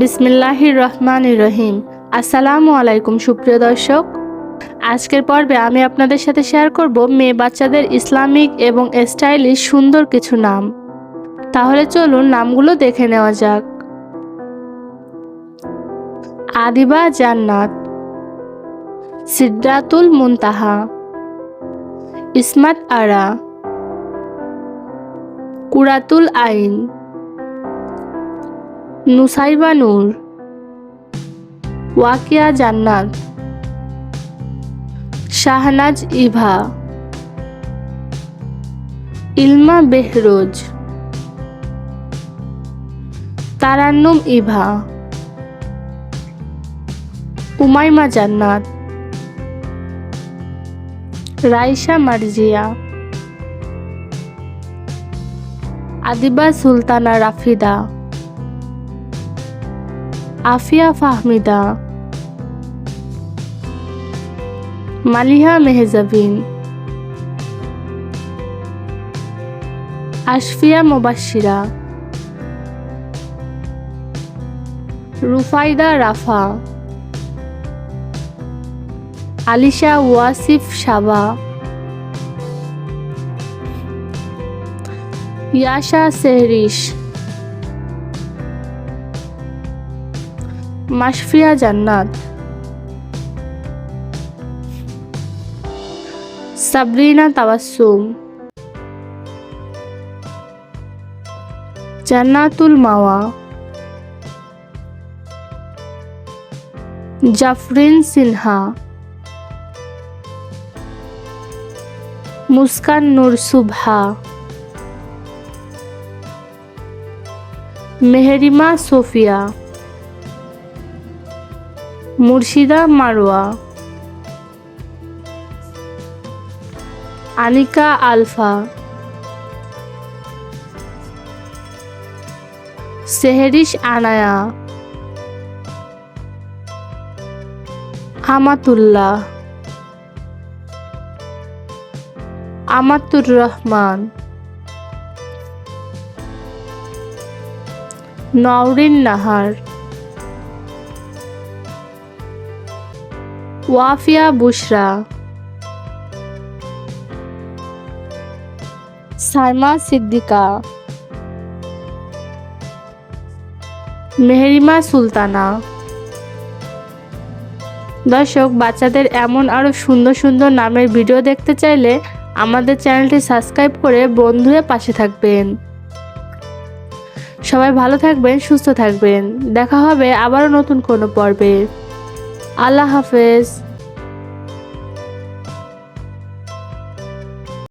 বিসমিল্লাহির রহমান রহিম। আসসালামু আলাইকুম, সুপ্রিয় দর্শক। আজকের পর্বে আমি আপনাদের সাথে শেয়ার করব মেয়ে বাচ্চাদের ইসলামিক এবং স্টাইলিশ সুন্দর কিছু নাম। তাহলে চলুন নামগুলো দেখে নেওয়া যাক। আদিবা জান্নাত সিদ্রাতুল মুনতাহা, ইসমাত আরা, কুরাতুল আইন। নুসাইবা নূর? ওয়াকিয়া জান্নাত। শাহনাজ ইভা। ইলমা বেহরোজ। তারান্নুম ইভা। উমাইমা জান্নাত। রাইসা মার্জিয়া। আদিবা সুলতানা রাফিদা। আফিয়া ফাহমিদা। মালিহা মেহজাবিন। আশফিয়া মোবাশিরা রুফাইদা রাফা। আলিশা ওয়াসিফ সাবা। ইয়াশা সেহরিশ। মাশফিয়া জান্নাত। সাবরিনা তাবাসুম জান্নাতুল মাওয়া। জাফরিন সিনহা। মুস্কান নূর সুভা মেহরিমা সোফিয়া। মুর্শিদা মারোয়া। আনিকা আলফা। সেহেরিশ আনায়া। আমাতুল্লাহ আমাতুর রহমান। নওরিন নাহার। ওয়াফিয়া বুশরা। সাইমা সিদ্দিকা। মেহরিমা সুলতানা। দর্শক, বাচ্চাদের এমন আরও সুন্দর সুন্দর নামের ভিডিও দেখতে চাইলে আমাদের চ্যানেলটি সাবস্ক্রাইব করে বন্ধুয়ে পাশে থাকবেন। সবাই ভালো থাকবেন, সুস্থ থাকবেন। দেখা হবে আবারও নতুন কোনো পর্বে। আল্লাহ হাফেজ।